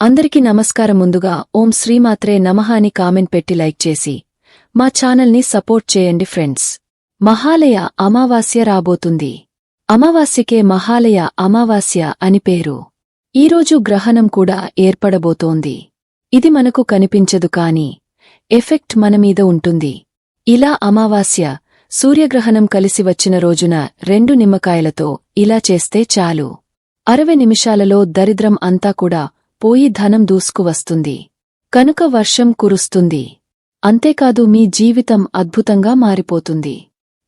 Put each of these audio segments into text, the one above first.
అందరికీ నమస్కారం ముందుగా ఓం శ్రీమాత్రే నమః అని కామెంట్ పెట్టి లైక్ చేసి మా ఛానల్ని సపోర్ట్ చేయండి ఫ్రెండ్స్. మహాలయ అమావాస్య రాబోతుంది. అమావాస్యకే మహాలయ అమావాస్య అని పేరు. ఈరోజు గ్రహణం కూడా ఏర్పడబోతోంది. ఇది మనకు కనిపించదు కాని ఎఫెక్ట్ మనమీద ఉంటుంది. ఇలా అమావాస్య సూర్యగ్రహణం కలిసి వచ్చిన రోజున రెండు నిమ్మకాయలతో ఇలా చేస్తే చాలు. అరవై నిమిషాలలో దరిద్రం అంతా కూడా పోయి ధనం దూసుకువస్తుంది. కనుక వర్షం కురుస్తుంది. అంతేకాదు మీ జీవితం అద్భుతంగా మారిపోతుంది.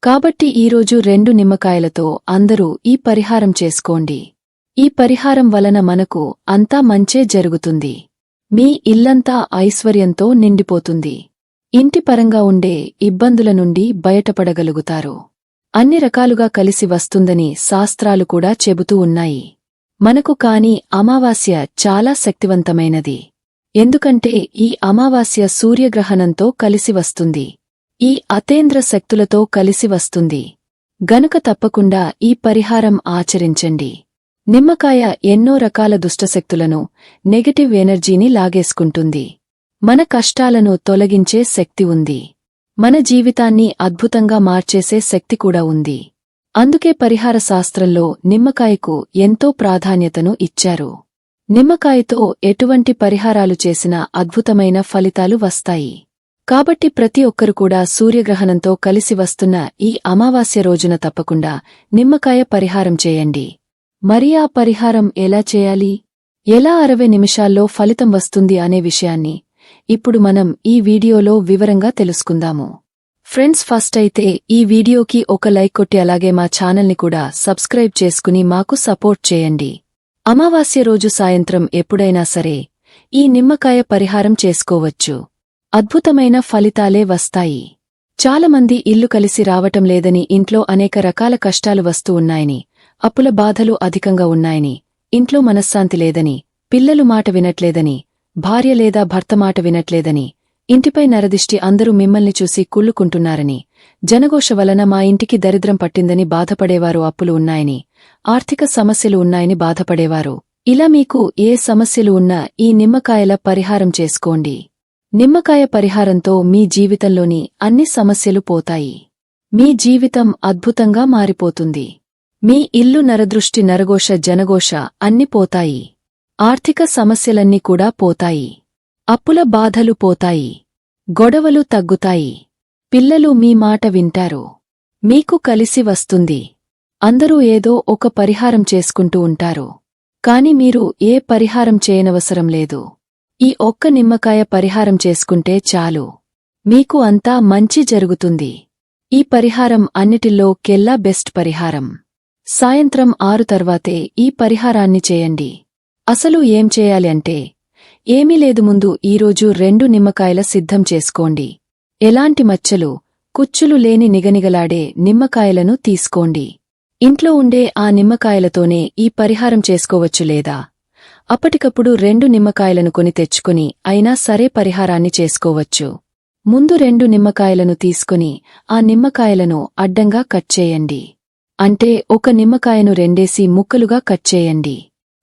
కాబట్టి ఈరోజు రెండు నిమ్మకాయలతో అందరూ ఈ పరిహారం చేసుకోండి. ఈ పరిహారం వలన మనకు అంతా మంచే జరుగుతుంది. మీ ఇల్లంతా ఐశ్వర్యంతో నిండిపోతుంది. ఇంటి పరంగా ఉండే ఇబ్బందుల నుండి బయటపడగలుగుతారు. అన్ని రకాలుగా కలిసి వస్తుందని శాస్త్రాలు కూడా చెబుతూ ఉన్నాయి. మనకు కాని అమావాస్య చాలా శక్తివంతమైనది. ఎందుకంటే ఈ అమావాస్య సూర్యగ్రహణంతో కలిసి వస్తుంది. ఈ అతేంద్ర శక్తులతో కలిసి వస్తుంది. గనుక తప్పకుండా ఈ పరిహారం ఆచరించండి. నిమ్మకాయ ఎన్నో రకాల దుష్టశక్తులను నెగటివ్ ఎనర్జీని లాగేసుకుంటుంది. మన కష్టాలను తొలగించే శక్తి ఉంది. మన జీవితాన్ని అద్భుతంగా మార్చేసే శక్తి కూడా ఉంది. అందుకే పరిహార శాస్త్రంలో నిమ్మకాయకు ఎంతో ప్రాధాన్యతను ఇచ్చారు. నిమ్మకాయతో ఎటువంటి పరిహారాలు చేసినా అద్భుతమైన ఫలితాలు వస్తాయి. కాబట్టి ప్రతి ఒక్కరు కూడా సూర్యగ్రహణంతో కలిసి వస్తున్న ఈ అమావాస్య రోజున తప్పకుండా నిమ్మకాయ పరిహారం చేయండి. మరి ఆ పరిహారం ఎలా చేయాలి? ఎలా అరవై నిమిషాల్లో ఫలితం వస్తుంది అనే విషయాన్ని ఇప్పుడు మనం ఈ వీడియోలో వివరంగా తెలుసుకుందాము. ఫ్రెండ్స్ ఫస్ట్ అయితే ఈ వీడియోకి ఒక లైక్ కొట్టి అలాగే మా ఛానల్ని కూడా సబ్స్క్రైబ్ చేసుకుని మాకు సపోర్ట్ చేయండి. అమావాస్య రోజు సాయంత్రం ఎప్పుడైనా సరే ఈ నిమ్మకాయ పరిహారం చేసుకోవచ్చు. అద్భుతమైన ఫలితాలే వస్తాయి. చాలామంది ఇల్లు కలిసి రావటం లేదని ఇంట్లో అనేక రకాల కష్టాలు వస్తూ ఉన్నాయని అప్పుల బాధలు అధికంగా ఉన్నాయని ఇంట్లో మనశ్శాంతి లేదని పిల్లలు మాట వినట్లేదని భార్య లేదా భర్త మాట వినట్లేదని ఇంటిపై నరదిష్టి అందరూ మిమ్మల్ని చూసి కుళ్ళుకుంటున్నారని జనఘోష వలన మా ఇంటికి దరిద్రం పట్టిందని బాధపడేవారు అప్పులు ఉన్నాయని ఆర్థిక సమస్యలు ఉన్నాయని బాధపడేవారు. ఇలా మీకు ఏ సమస్యలు ఉన్నా ఈ నిమ్మకాయల పరిహారం చేసుకోండి. నిమ్మకాయ పరిహారంతో మీ జీవితంలోని అన్ని సమస్యలు పోతాయి. మీ జీవితం అద్భుతంగా మారిపోతుంది. మీ ఇల్లు నరదృష్టి నరఘోష జనఘోష అన్ని పోతాయి. ఆర్థిక సమస్యలన్నీ కూడా పోతాయి. అప్పుల బాధలు పోతాయి గొడవలు తగ్గుతాయి. పిల్లలు మీ మాట వింటారు. మీకు కలిసి వస్తుంది. అందరూ ఏదో ఒక పరిహారం చేసుకుంటూ ఉంటారు. కాని మీరు ఏ పరిహారం చేయనవసరం లేదు. ఈ ఒక్క నిమ్మకాయ పరిహారం చేసుకుంటే చాలు. మీకు అంతా మంచి జరుగుతుంది. ఈ పరిహారం అన్నిటిల్లో కెల్లా బెస్ట్ పరిహారం. సాయంత్రం ఆరు తర్వాతే ఈ పరిహారాన్ని చేయండి. అసలు ఏం చేయాలి అంటే ఏమీ లేదు ముందు ఈరోజు రెండు నిమ్మకాయల సిద్ధం చేసుకోండి. ఎలాంటి మచ్చలు కుచ్చులు లేని నిగనిగలాడే నిమ్మకాయలను తీసుకోండి. ఇంట్లో ఉండే ఆ నిమ్మకాయలతోనే ఈ పరిహారం చేసుకోవచ్చు లేదా? అప్పటికప్పుడు రెండు నిమ్మకాయలను కొని తెచ్చుకుని అయినా సరే పరిహారాన్ని చేసుకోవచ్చు. ముందు రెండు నిమ్మకాయలను తీసుకుని ఆ నిమ్మకాయలను అడ్డంగా కట్ చేయండి. అంటే ఒక నిమ్మకాయను రెండేసి ముక్కలుగా కట్ చేయండి.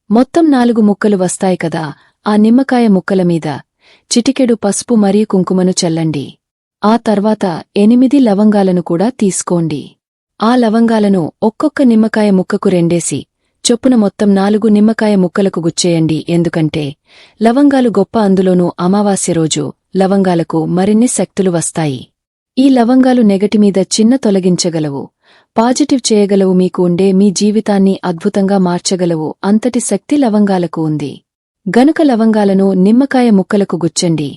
మొత్తం నాలుగు ముక్కలు వస్తాయి కదా ఆ నిమ్మకాయ ముక్కల మీద చిటికెడు పసుపు మరియు కుంకుమను చల్లండి. ఆ తర్వాత ఎనిమిది లవంగాలను కూడా తీసుకోండి. ఆ లవంగాలను ఒక్కొక్క నిమ్మకాయ ముక్కకు రెండేసి చొప్పున మొత్తం నాలుగు నిమ్మకాయ ముక్కలకు గుచ్చేయండి. ఎందుకంటే లవంగాలు గొప్ప అందులోనూ అమావాస్య రోజు లవంగాలకు మరిన్ని శక్తులు వస్తాయి. ఈ లవంగాలు నెగటిమీద చిన్న తొలగించగలవు. పాజిటివ్ చేయగలవు మీకు ఉండే మీ జీవితాన్ని అద్భుతంగా మార్చగలవు. అంతటి శక్తి లవంగాలకు ఉంది. గనుక లవంగాలను నిమ్మకాయ ముక్కలకు గుచ్చండి.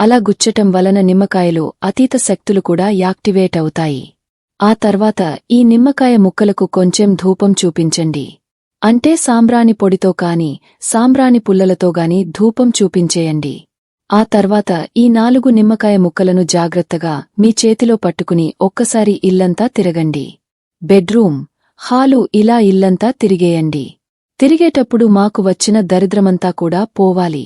అలా గుచ్చటం వలన నిమ్మకాయలు అతీత శక్తులు కూడా యాక్టివేట్ అవుతాయి. ఆ తర్వాత ఈ నిమ్మకాయ ముక్కలకు కొంచెం ధూపం చూపించండి. అంటే సాంబ్రాణి పొడితో కాని సాంబ్రాణి పుల్లలతో గాని ధూపం చూపించేయండి. ఆ తర్వాత ఈ నాలుగు నిమ్మకాయ ముక్కలను జాగ్రత్తగా మీ చేతిలో పట్టుకుని ఒక్కసారి ఇల్లంతా తిరగండి. బెడ్రూమ్ హాలు ఇలా ఇల్లంతా తిరిగేయండి. తిరిగేటప్పుడు మాకు వచ్చిన దరిద్రమంతా కూడా పోవాలి.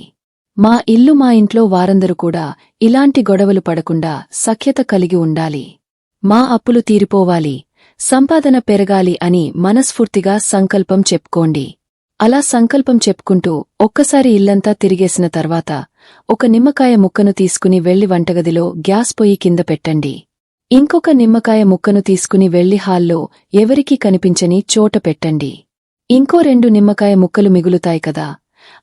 మా ఇల్లు మా ఇంట్లో వారందరూ కూడా ఇలాంటి గొడవలు పడకుండా సఖ్యత కలిగి ఉండాలి. మా అప్పులు తీరిపోవాలి. సంపాదన పెరగాలి అని మనస్ఫూర్తిగా సంకల్పం చెప్పుకోండి. అలా సంకల్పం చెప్పుకుంటూ ఒక్కసారి ఇల్లంతా తిరిగేసిన తర్వాత ఒక నిమ్మకాయ ముక్కను తీసుకుని వెళ్ళి వంటగదిలో గ్యాస్ పొయ్యి కింద పెట్టండి. ఇంకొక నిమ్మకాయ ముక్కను తీసుకుని వెళ్ళి హాల్లో ఎవరికీ కనిపించని చోట పెట్టండి. ఇంకో రెండు నిమ్మకాయ ముక్కలు మిగులుతాయి కదా.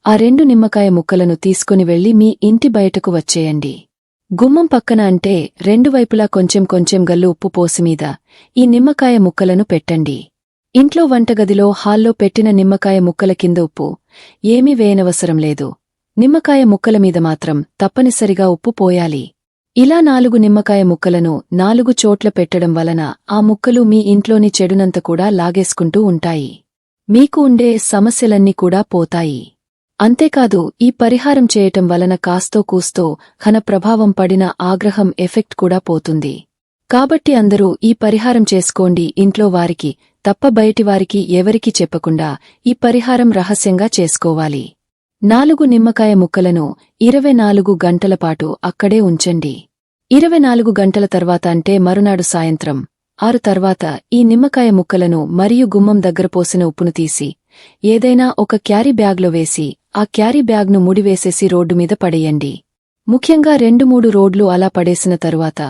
ఆ రెండు నిమ్మకాయ ముక్కలను తీసుకుని వెళ్ళి మీ ఇంటి బయటకు వచ్చేయండి. గుమ్మం పక్కన అంటే రెండు వైపులా కొంచెం కొంచెం గల్లు ఉప్పు పోసిమీద ఈ నిమ్మకాయ ముక్కలను పెట్టండి. ఇంట్లో వంటగదిలో హాల్లో పెట్టిన నిమ్మకాయ ముక్కల కింద ఉప్పు ఏమీ వేయనవసరం లేదు. నిమ్మకాయ ముక్కల మీద మాత్రం తప్పనిసరిగా ఉప్పు పోయాలి. ఇలా నాలుగు నిమ్మకాయ ముక్కలను నాలుగు చోట్ల పెట్టడం వలన ఆ ముక్కలు మీ ఇంట్లోని చెడునంత కూడా లాగేసుకుంటూ ఉంటాయి. మీకు ఉండే సమస్యలన్నీ కూడా పోతాయి. అంతేకాదు ఈ పరిహారం చేయటం వలన కాస్తో కూస్తో ఘన ప్రభావం పడిన ఆగ్రహం ఎఫెక్ట్ కూడా పోతుంది. కాబట్టి అందరూ ఈ పరిహారం చేసుకోండి ఇంట్లో వారికి తప్ప బయటివారికి ఎవరికీ చెప్పకుండా ఈ పరిహారం రహస్యంగా చేసుకోవాలి. నాలుగు నిమ్మకాయ ముక్కలను ఇరవై నాలుగు గంటలపాటు అక్కడే ఉంచండి. ఇరవై నాలుగు గంటల తర్వాత అంటే మరునాడు సాయంత్రం. ఆరు తర్వాత ఈ నిమ్మకాయ ముక్కలను మరియు గుమ్మం దగ్గర పోసిన ఉప్పును తీసి ఏదైనా ఒక క్యారీ బ్యాగ్లో వేసి ఆ క్యారీ బ్యాగ్ను ముడివేసేసి రోడ్డు మీద పడేయండి. ముఖ్యంగా రెండు మూడు రోడ్లు అలా పడేసిన తరువాత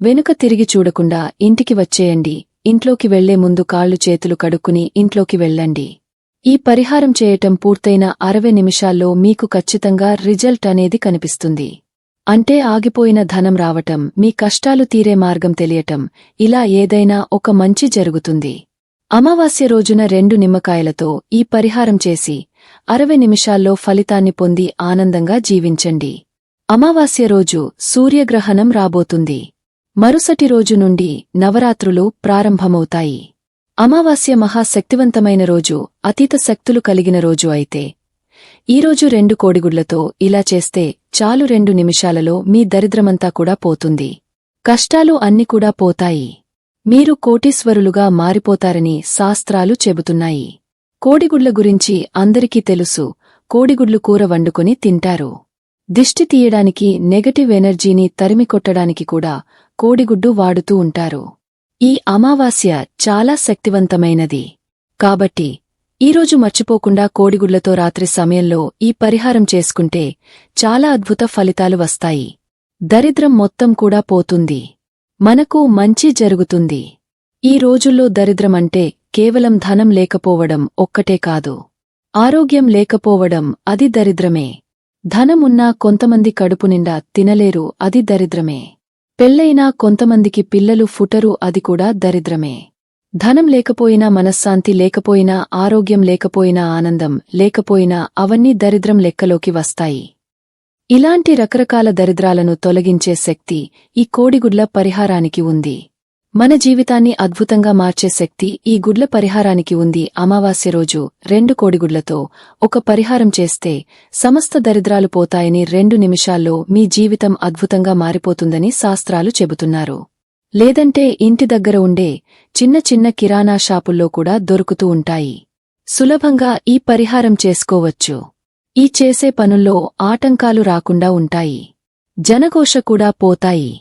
వెనుక తిరిగి చూడకుండా ఇంటికి వచ్చేయండి. ఇంట్లోకి వెళ్ళే ముందు కాళ్ళు చేతులు కడుక్కుని ఇంట్లోకి వెళ్ళండి. ఈ పరిహారం చేయటం పూర్తయిన అరవై నిమిషాల్లో మీకు ఖచ్చితంగా రిజల్ట్ అనేది కనిపిస్తుంది. అంటే ఆగిపోయిన ధనం రావటం మీ కష్టాలు తీరే మార్గం తెలియటం ఇలా ఏదైనా ఒక మంచి జరుగుతుంది. అమావాస్య రోజున రెండు నిమ్మకాయలతో ఈ పరిహారం చేసి అరవై నిమిషాల్లో ఫలితాన్ని పొంది ఆనందంగా జీవించండి. అమావాస్య రోజు సూర్యగ్రహణం రాబోతుంది. మరుసటి రోజు నుండి నవరాత్రులు ప్రారంభమవుతాయి. అమావాస్య మహాశక్తివంతమైన రోజు అతీత శక్తులు కలిగిన రోజు అయితే ఈరోజు రెండు కోడిగుడ్లతో ఇలా చేస్తే చాలు రెండు నిమిషాలలో మీ దరిద్రమంతా కూడా పోతుంది. కష్టాలు అన్ని కూడా పోతాయి. మీరు కోటీశ్వరులుగా మారిపోతారని శాస్త్రాలు చెబుతున్నాయి. కోడిగుడ్ల గురించి అందరికీ తెలుసు. కోడిగుడ్లు కూర వండుకొని తింటారు. దిష్టి తీయడానికి నెగటివ్ ఎనర్జీని తరిమికొట్టడానికి కూడా కోడిగుడ్డు వాడుతూ ఉంటారు. ఈ అమావాస్య చాలా శక్తివంతమైనది. కాబట్టి ఈరోజు మర్చిపోకుండా కోడిగుడ్లతో రాత్రి సమయంలో ఈ పరిహారం చేసుకుంటే చాలా అద్భుత ఫలితాలు వస్తాయి. దరిద్రం మొత్తం కూడా పోతుంది. మనకు మంచి జరుగుతుంది. ఈ రోజుల్లో దరిద్రమంటే కేవలం ధనం లేకపోవడం ఒక్కటే కాదు. ఆరోగ్యం లేకపోవడం అది దరిద్రమే. ధనమున్నా కొంతమంది కడుపునిండా తినలేరు అది దరిద్రమే. పెళ్ళైనా కొంతమందికి పిల్లలు ఫుటరు అది కూడా దరిద్రమే. ధనం లేకపోయినా మనశ్శాంతి లేకపోయినా ఆరోగ్యం లేకపోయినా ఆనందం లేకపోయినా అవన్నీ దరిద్రం లెక్కలోకి వస్తాయి. ఇలాంటి రకరకాల దరిద్రాలను తొలగించే శక్తి ఈ కోడిగుడ్ల పరిహారానికి ఉంది. మన జీవితాన్ని అద్భుతంగా మార్చే శక్తి ఈ గుడ్ల పరిహారానికి ఉంది. అమావాస్య రోజు రెండు కోడిగుడ్లతో ఒక పరిహారం చేస్తే సమస్త దరిద్రాలు పోతాయని రెండు నిమిషాల్లో మీ జీవితం అద్భుతంగా మారిపోతుందని శాస్త్రాలు చెబుతున్నారు. లేదంటే ఇంటి దగ్గర ఉండే చిన్న చిన్న కిరాణా షాపుల్లో కూడా దొరుకుతూ ఉంటాయి. సులభంగా ఈ పరిహారం చేసుకోవచ్చు. ఈ చేసే పనుల్లో ఆటంకాలు రాకుండా ఉంటాయి. జనకోశ కూడా పోతాయి.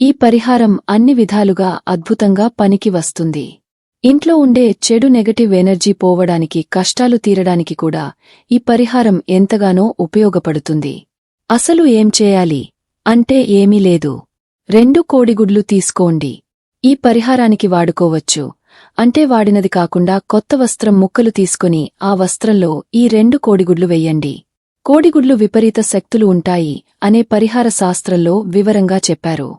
ఈ పరిహారం అన్ని విధాలుగా అద్భుతంగా పనికి వస్తుంది. ఇంట్లో ఉండే చెడు నెగటివ్ ఎనర్జీ పోవడానికి కష్టాలు తీరడానికి కూడా ఈ పరిహారం ఎంతగానో ఉపయోగపడుతుంది. అసలు ఏం చేయాలి? అంటే ఏమీ లేదు. రెండు కోడిగుడ్లు తీసుకోండి. ఈ పరిహారానికి వాడుకోవచ్చు. అంటే వాడినది కాకుండా కొత్త వస్త్రం ముక్కలు తీసుకుని ఆ వస్త్రంలో ఈ రెండు కోడిగుడ్లు వెయ్యండి కోడిగుడ్లు విపరీత శక్తులు ఉంటాయి అనే పరిహార శాస్త్రంలో వివరంగా చెప్పారు.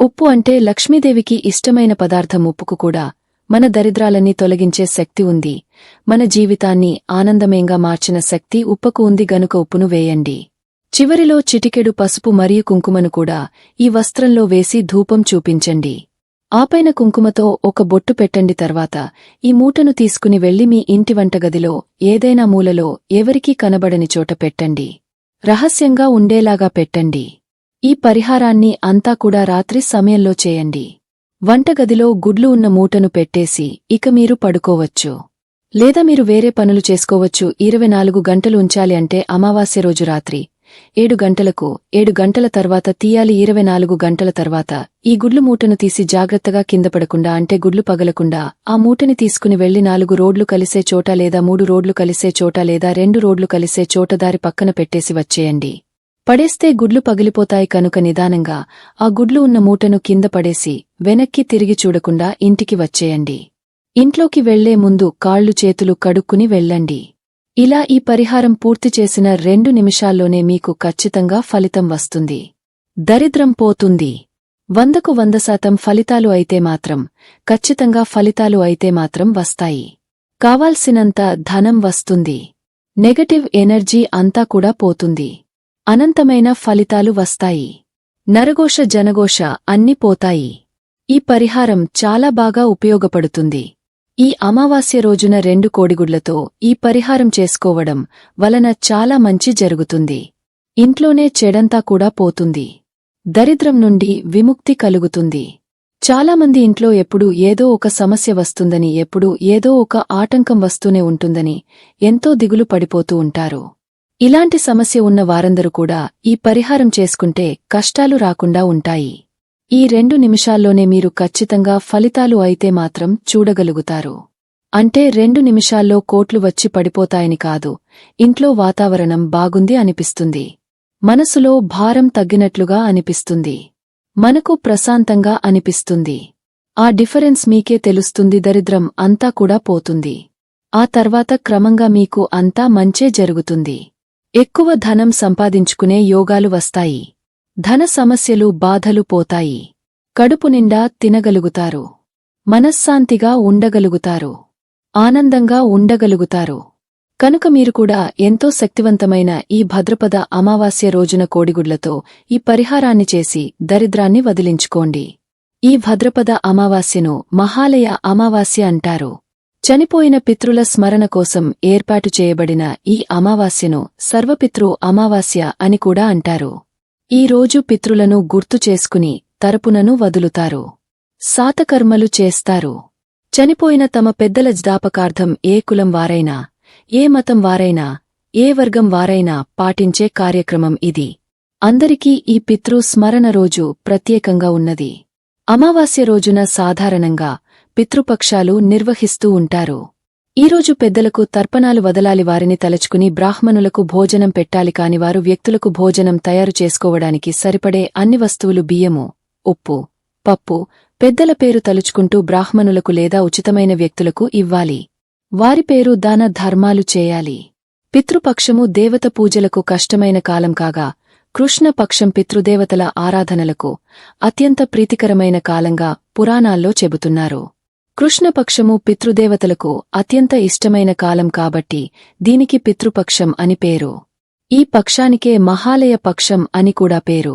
ఉప్పు అంటే లక్ష్మీదేవికి ఇష్టమైన పదార్థం ఉప్పుకు కూడా మన దరిద్రాలన్నీ తొలగించే శక్తి ఉంది. మన జీవితాన్ని ఆనందమయంగా మార్చిన శక్తి ఉప్పకు ఉంది గనుక ఉప్పును వేయండి. చివరిలో చిటికెడు పసుపు మరియు కుంకుమను కూడా ఈ వస్త్రంలో వేసి ధూపం చూపించండి. ఆపైన కుంకుమతో ఒక బొట్టు పెట్టండి. తర్వాత ఈ మూటను తీసుకుని వెళ్ళి మీ ఇంటి వంటగదిలో ఏదైనా మూలలో ఎవరికీ కనబడని చోట పెట్టండి. రహస్యంగా ఉండేలాగా పెట్టండి. ఈ పరిహారాన్ని అంతా కూడా రాత్రి సమయంలో చేయండి. వంటగదిలో గుడ్లు ఉన్న మూటను పెట్టేసి ఇక మీరు పడుకోవచ్చు. లేదా మీరు వేరే పనులు చేసుకోవచ్చు. ఇరవై నాలుగు గంటలు ఉంచాలి అంటే అమావాస్య రోజు రాత్రి. ఏడు గంటలకు ఏడు గంటల తర్వాత తీయాలి ఇరవై నాలుగు గంటల తర్వాత ఈ గుడ్లు మూటను తీసి జాగ్రత్తగా కింద పడకుండా అంటే గుడ్లు పగలకుండా ఆ మూటని తీసుకుని వెళ్ళి నాలుగు రోడ్లు కలిసే చోట లేదా మూడు రోడ్లు కలిసే చోట లేదా రెండు రోడ్లు కలిసే చోట దారి పక్కన పెట్టేసి వచ్చేయండి. పడేస్తే గుడ్లు పగిలిపోతాయి కనుక నిదానంగా ఆ గుడ్లు ఉన్న మూటను కింద పడేసి వెనక్కి తిరిగి చూడకుండా ఇంటికి వచ్చేయండి. ఇంట్లోకి వెళ్ళే ముందు కాళ్ళు చేతులు కడుక్కుని వెళ్ళండి. ఇలా ఈ పరిహారం పూర్తి చేసిన రెండు నిమిషాల్లోనే మీకు ఖచ్చితంగా ఫలితం వస్తుంది. దరిద్రం పోతుంది. వందకు వంద శాతం ఫలితాలు అయితే మాత్రం ఖచ్చితంగా ఫలితాలు అయితే మాత్రం వస్తాయి. కావాల్సినంత ధనం వస్తుంది. నెగటివ్ ఎనర్జీ అంతా కూడా పోతుంది. అనంతమైన ఫలితాలు వస్తాయి. నరఘోష జనఘోష అన్ని పోతాయి. ఈ పరిహారం చాలా బాగా ఉపయోగపడుతుంది. ఈ అమావాస్య రోజున రెండు కోడిగుడ్లతో ఈ పరిహారం చేసుకోవడం వలన చాలా మంచి జరుగుతుంది. ఇంట్లోనే చెడంతా కూడా పోతుంది. దరిద్రం నుండి విముక్తి కలుగుతుంది. చాలామంది ఇంట్లో ఎప్పుడూ ఏదో ఒక సమస్య వస్తుందని ఎప్పుడూ ఏదో ఒక ఆటంకం వస్తూనే ఉంటుందని ఎంతో దిగులు పడిపోతూ ఉంటారు. ఇలాంటి సమస్య ఉన్న వారందరూ కూడా ఈ పరిహారం చేసుకుంటే కష్టాలు రాకుండా ఉంటాయి. ఈ రెండు నిమిషాల్లోనే మీరు ఖచ్చితంగా ఫలితాలు అయితే మాత్రం చూడగలుగుతారు. అంటే రెండు నిమిషాల్లో కోట్లు వచ్చి పడిపోతాయని కాదు ఇంట్లో వాతావరణం బాగుంది అనిపిస్తుంది. మనసులో భారం తగ్గినట్లుగా అనిపిస్తుంది. మనకు ప్రశాంతంగా అనిపిస్తుంది. ఆ డిఫరెన్స్ మీకే తెలుస్తుంది దరిద్రం అంతా కూడా పోతుంది. ఆ తర్వాత క్రమంగా మీకు అంతా మంచే జరుగుతుంది. ఎక్కువ ధనం సంపాదించుకునే యోగాలు వస్తాయి. ధన సమస్యలు బాధలు పోతాయి. కడుపు నిండా తినగలుగుతారు. మనశ్శాంతిగా ఉండగలుగుతారు. ఆనందంగా ఉండగలుగుతారు. కనుక మీరు కూడా ఎంతో శక్తివంతమైన ఈ భద్రపద అమావాస్య రోజున కోడిగుడ్లతో ఈ పరిహారాన్ని చేసి దరిద్రాన్ని వదిలించుకోండి. ఈ భద్రపద అమావాస్యను మహాలయ అమావాస్య అంటారు. చనిపోయిన పితృల స్మరణ కోసం ఏర్పాటు చేయబడిన ఈ అమావాస్యను సర్వపితృ అమావాస్య అని కూడా అంటారు. ఈ రోజు పితృలను గుర్తు చేసుకుని తరపునను వదులుతారు. సాతకర్మలు చేస్తారు. చనిపోయిన తమ పెద్దల జ్ఞాపకార్థం ఏ కులం వారైనా ఏ మతం వారైనా ఏ వర్గం వారైనా పాటించే కార్యక్రమం ఇది. అందరికీ ఈ పితృ స్మరణ రోజు ప్రత్యేకంగా ఉన్నది. అమావాస్య రోజున సాధారణంగా పితృపక్షాలు నిర్వహిస్తూ ఉంటారు. ఈరోజు పెద్దలకు తర్పణాలు వదలాలి వారిని తలుచుకుని బ్రాహ్మణులకు భోజనం పెట్టాలి కాని వారు వ్యక్తులకు భోజనం తయారు చేసుకోవడానికి సరిపడే అన్ని వస్తువులు బియ్యము ఉప్పు పప్పు పెద్దల పేరు తలుచుకుంటూ బ్రాహ్మణులకు లేదా ఉచితమైన వ్యక్తులకు ఇవ్వాలి. వారి పేరు దాన ధర్మాలు చేయాలి. పితృపక్షము దేవత పూజలకు కష్టమైన కాలం కాగా కృష్ణపక్షం పితృదేవతల ఆరాధనలకు అత్యంత ప్రీతికరమైన కాలంగా పురాణాల్లో చెబుతున్నారు. కృష్ణపక్షము పితృదేవతలకు అత్యంత ఇష్టమైన కాలం కాబట్టి దీనికి పితృపక్షం అని పేరు. ఈ పక్షానికే మహాలయ పక్షం అని కూడా పేరు.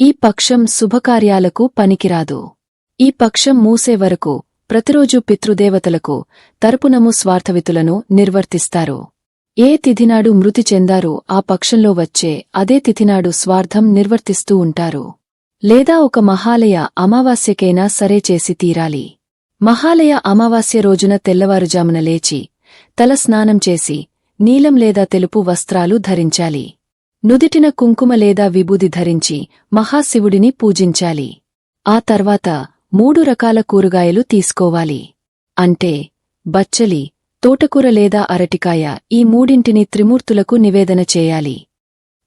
ఈ పక్షం శుభకార్యాలకు పనికిరాదు. ఈ పక్షం మూసే వరకు ప్రతిరోజు పితృదేవతలకు తరపునము స్వార్థవితులను నిర్వర్తిస్తారు. ఏ తిథినాడు మృతి చెందారో ఆ పక్షంలో వచ్చే అదే తిథినాడు స్వార్థం నిర్వర్తిస్తూ ఉంటారు. లేదా ఒక మహాలయ అమావాస్యకైనా సరే చేసి తీరాలి. మహాలయ అమావాస్య రోజున తెల్లవారుజామున లేచి తల స్నానం చేసి నీలం లేదా తెలుపు వస్త్రాలు ధరించాలి. నుదిటిన కుంకుమ లేదా విభూది ధరించి మహాశివుడిని పూజించాలి. ఆ తర్వాత మూడు రకాల కూరగాయలు తీసుకోవాలి. అంటే బచ్చలి తోటకూర లేదా అరటికాయ ఈ మూడింటిని త్రిమూర్తులకు నివేదన చేయాలి.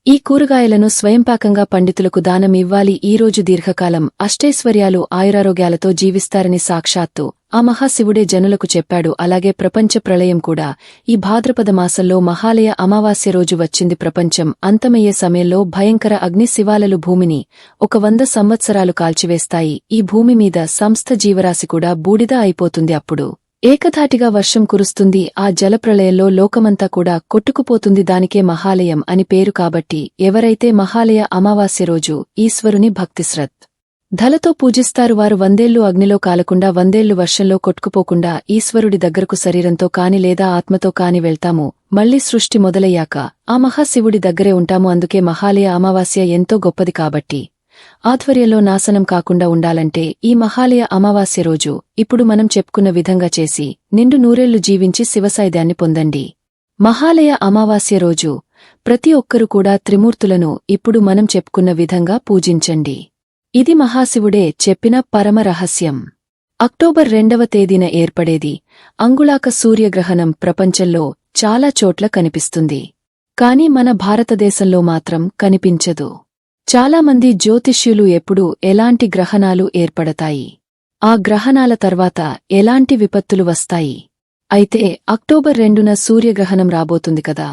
ఈ కూరగాయలను స్వయంపాకంగా పండితులకు దానం ఇవ్వాలి. ఈరోజు దీర్ఘకాలం. అష్టైశ్వర్యాలు ఆయురారోగ్యాలతో జీవిస్తారని సాక్షాత్తు ఆ మహాశివుడే జనులకు చెప్పాడు. అలాగే ప్రపంచ ప్రళయం కూడా. ఈ భాద్రపద మాసంలో మహాలయ అమావాస్య రోజు వచ్చింది ప్రపంచం. అంతమయ్యే సమయంలో భయంకర అగ్ని శివాలలు భూమిని ఒక వంద సంవత్సరాలు కాల్చివేస్తాయి. ఈ భూమి మీద సంస్థ జీవరాశి కూడా బూడిద అయిపోతుంది అప్పుడు. ఏకధాటిగా వర్షం కురుస్తుంది ఆ జలప్రళయంలో లోకమంతా కూడా కొట్టుకుపోతుంది దానికే మహాలయం అని పేరు కాబట్టి ఎవరైతే మహాలయ అమావాస్య రోజు ఈశ్వరుని భక్తిశ్రత్ ధలతో పూజిస్తారు వారు వందేళ్ళు అగ్నిలో కాలకుండా వందేళ్ళు వర్షంలో కొట్టుకుపోకుండా ఈశ్వరుడి దగ్గరకు శరీరంతో కాని లేదా ఆత్మతో కాని వెళ్తాము. మళ్ళీ సృష్టి మొదలయ్యాక ఆ మహాశివుడి దగ్గరే ఉంటాము అందుకే మహాలయ అమావాస్య ఎంతో గొప్పది కాబట్టి. ఆధ్వర్యంలో నాశనం కాకుండా ఉండాలంటే ఈ మహాలయ అమావాస్య రోజు ఇప్పుడు మనం చెప్పుకున్న విధంగా చేసి నిండు నూరేళ్ళు జీవించి శివసాయిదాన్ని పొందండి. మహాలయ అమావాస్య రోజు ప్రతి ఒక్కరు కూడా త్రిమూర్తులను ఇప్పుడు మనం చెప్పుకున్న విధంగా పూజించండి. ఇది మహాశివుడే చెప్పిన పరమ రహస్యం. అక్టోబర్ రెండవ తేదీన ఏర్పడేది అంగుళాక సూర్యగ్రహణం ప్రపంచంలో చాలా చోట్ల కనిపిస్తుంది. కాని మన భారతదేశంలో మాత్రం కనిపించదు. చాలామంది జ్యోతిష్యులు ఎప్పుడు ఎలాంటి గ్రహణాలు ఏర్పడతాయి? ఆ గ్రహణాల తర్వాత ఎలాంటి విపత్తులు వస్తాయి? అయితే అక్టోబర్ రెండున సూర్యగ్రహణం రాబోతుంది కదా.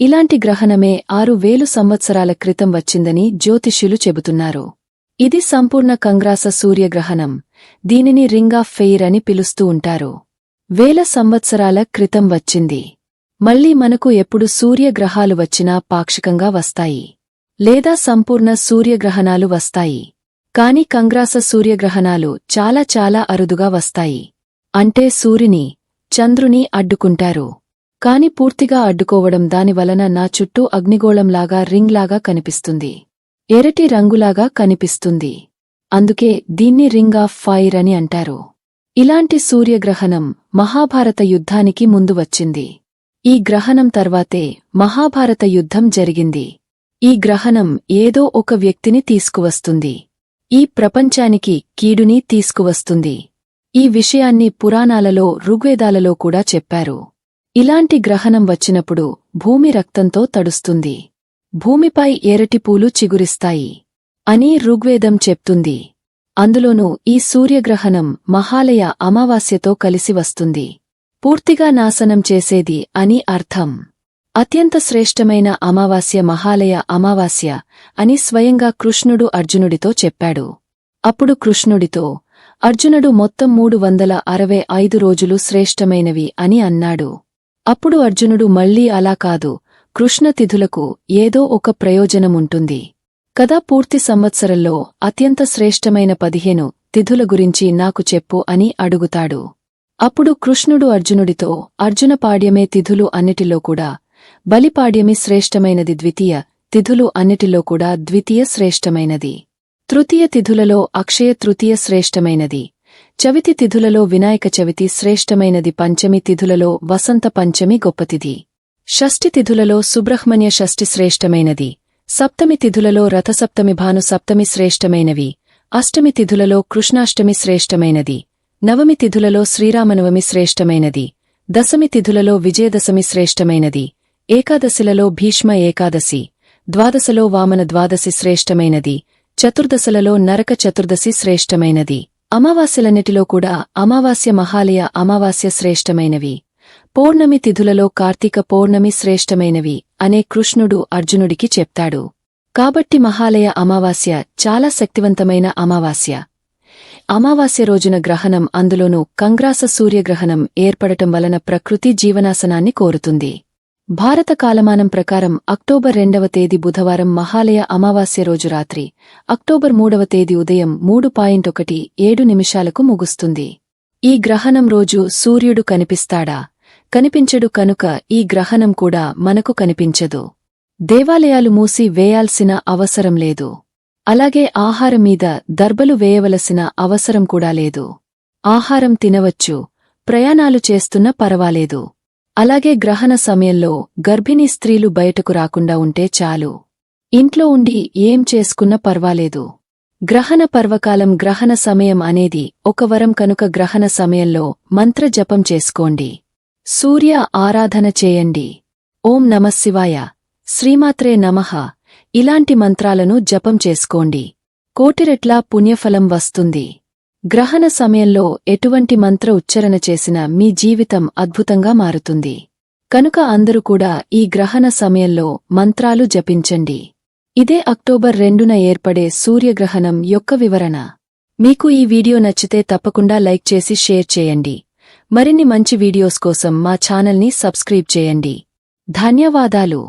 ఇలాంటి గ్రహణమే ఆరు వేలు సంవత్సరాల క్రితం వచ్చిందని జ్యోతిష్యులు చెబుతున్నారు. ఇది సంపూర్ణ కంగ్రాస సూర్యగ్రహణం. దీనిని రింగ్ ఆఫ్ ఫెయిర్ అని పిలుస్తూ ఉంటారు. వేల సంవత్సరాల క్రితం వచ్చింది. మళ్ళీ మనకు ఎప్పుడు సూర్యగ్రహాలు వచ్చినా పాక్షికంగా వస్తాయి. లేదా సంపూర్ణ సూర్యగ్రహణాలు వస్తాయి. కాని కంగ్రాస సూర్యగ్రహణాలు చాలా చాలా అరుదుగా వస్తాయి. అంటే సూర్యుని చంద్రుని అడ్డుకుంటారు. కాని పూర్తిగా అడ్డుకోవడం దానివలన నా చుట్టూ అగ్నిగోళంలాగా రింగ్లాగా కనిపిస్తుంది. ఎరటి రంగులాగా కనిపిస్తుంది. అందుకే దీన్ని రింగ్ ఆఫ్ ఫైర్ అని అంటారు. ఇలాంటి సూర్యగ్రహణం మహాభారత యుద్ధానికి ముందు వచ్చింది. ఈ గ్రహణం తర్వాతే మహాభారత యుద్ధం జరిగింది. ఈ గ్రహణం ఏదో ఒక వ్యక్తిని తీసుకువస్తుంది. ఈ ప్రపంచానికి కీడుని తీసుకువస్తుంది. ఈ విషయాన్ని పురాణాలలో ఋగ్వేదాలలో కూడా చెప్పారు. ఇలాంటి గ్రహణం వచ్చినప్పుడు భూమి రక్తంతో తడుస్తుంది. భూమిపై ఎరటిపూలు చిగురిస్తాయి అని ఋగ్వేదం చెప్తుంది. అందులోనూ ఈ సూర్యగ్రహణం మహాలయ అమావాస్యతో కలిసి వస్తుంది. పూర్తిగా నాశనం చేసేది అని అర్థం. అత్యంత శ్రేష్టమైన అమావాస్య మహాలయ అమావాస్య అని స్వయంగా కృష్ణుడు అర్జునుడితో చెప్పాడు. అప్పుడు కృష్ణుడితో అర్జునుడు మొత్తం మూడు వందల అరవై ఐదు రోజులు శ్రేష్టమైనవి అని అన్నాడు. అప్పుడు అర్జునుడు మళ్ళీ అలా కాదు కృష్ణ తిథులకు ఏదో ఒక ప్రయోజనముంటుంది. కదా పూర్తి సంవత్సరంలో అత్యంత శ్రేష్టమైన పదిహేను తిథుల గురించి నాకు చెప్పు అని అడుగుతాడు. అప్పుడు కృష్ణుడు అర్జునుడితో అర్జునపాడ్యమే తిథులు అన్నిటిలో కూడా బలిపాడ్యమి శ్రేష్టమైనది ద్వితీయ తిథులు అన్నిటిలో కూడా ద్వితీయ శ్రేష్టమైనది. తృతీయ తిథులలో అక్షయ తృతీయ శ్రేష్టమైనది. చవితి తిథులలో వినాయక చవితి శ్రేష్టమైనది. పంచమి తిథులలో వసంత పంచమి గొప్పతిథి. షష్ఠి తిథులలో సుబ్రహ్మణ్య షష్ఠి శ్రేష్టమైనది. సప్తమి తిథులలో రథసప్తమి భాను సప్తమి శ్రేష్టమైనవి. అష్టమి తిథులలో కృష్ణాష్టమి శ్రేష్టమైనది. నవమి తిథులలో శ్రీరామనవమి శ్రేష్టమైనది. దశమి తిథులలో విజయదశమి శ్రేష్టమైనది. ఏకాదశిలలో భీష్మ ఏకాదశి ద్వాదశలో వామన ద్వాదశి శ్రేష్టమైనది చతుర్దశలలో నరక చతుర్దశి శ్రేష్టమైనది. అమావాస్యలన్నిటిలో కూడా అమావాస్య మహాలయ అమావాస్య శ్రేష్టమైనవి. పౌర్ణమి తిథులలో కార్తీక పౌర్ణమి శ్రేష్టమైనవి అనే కృష్ణుడు అర్జునుడికి చెప్తాడు. కాబట్టి మహాలయ అమావాస్య చాలా శక్తివంతమైన అమావాస్య. అమావాస్య రోజున గ్రహణం అందులోనూ కంగ్రాస సూర్యగ్రహణం ఏర్పడటం వలన ప్రకృతి జీవనాశనాన్ని కోరుతుంది. భారత కాలమానం ప్రకారం అక్టోబర్ రెండవ తేదీ బుధవారం మహాలయ అమావాస్య రోజు రాత్రి అక్టోబర్ మూడవ తేదీ ఉదయం మూడు పాయింట్ ఒకటి ఏడు నిమిషాలకు ముగుస్తుంది. ఈ గ్రహణం రోజు సూర్యుడు కనిపిస్తాడా? కనిపించడు కనుక ఈ గ్రహణం కూడా మనకు కనిపించదు. దేవాలయాలు మూసి వేయాల్సిన అవసరం లేదు. అలాగే ఆహారం మీద దర్బలు వేయవలసిన అవసరం కూడా లేదు. ఆహారం తినవచ్చు ప్రయాణాలు చేస్తున్న పరవాలేదు. అలాగే గ్రహణ సమయంలో గర్భిణీ స్త్రీలు బయటకు రాకుండా ఉంటే చాలు. ఇంట్లో ఉండి ఏం చేసుకున్న పర్వాలేదు. గ్రహణ పర్వకాలం గ్రహణ సమయం అనేది ఒక వరం కనుక గ్రహణ సమయంలో మంత్ర జపం చేసుకోండి. సూర్య ఆరాధన చేయండి. ఓం నమశివాయ శ్రీమాత్రే నమః. ఇలాంటి మంత్రాలను జపం చేసుకోండి. కోటిరెట్లా పుణ్యఫలం వస్తుంది. గ్రహణ సమయంలో ఎటువంటి మంత్ర ఉచ్చరణ చేసినా మీ జీవితం అద్భుతంగా మారుతుంది. కనుక అందరూ కూడా ఈ గ్రహణ సమయంలో మంత్రాలు జపించండి. ఇదే అక్టోబర్ రెండున ఏర్పడే సూర్యగ్రహణం యొక్క వివరణ. మీకు ఈ వీడియో నచ్చితే తప్పకుండా లైక్ చేసి షేర్ చేయండి. మరిన్ని మంచి వీడియోస్ కోసం మా ఛానల్ని సబ్స్క్రైబ్ చేయండి. ధన్యవాదాలు.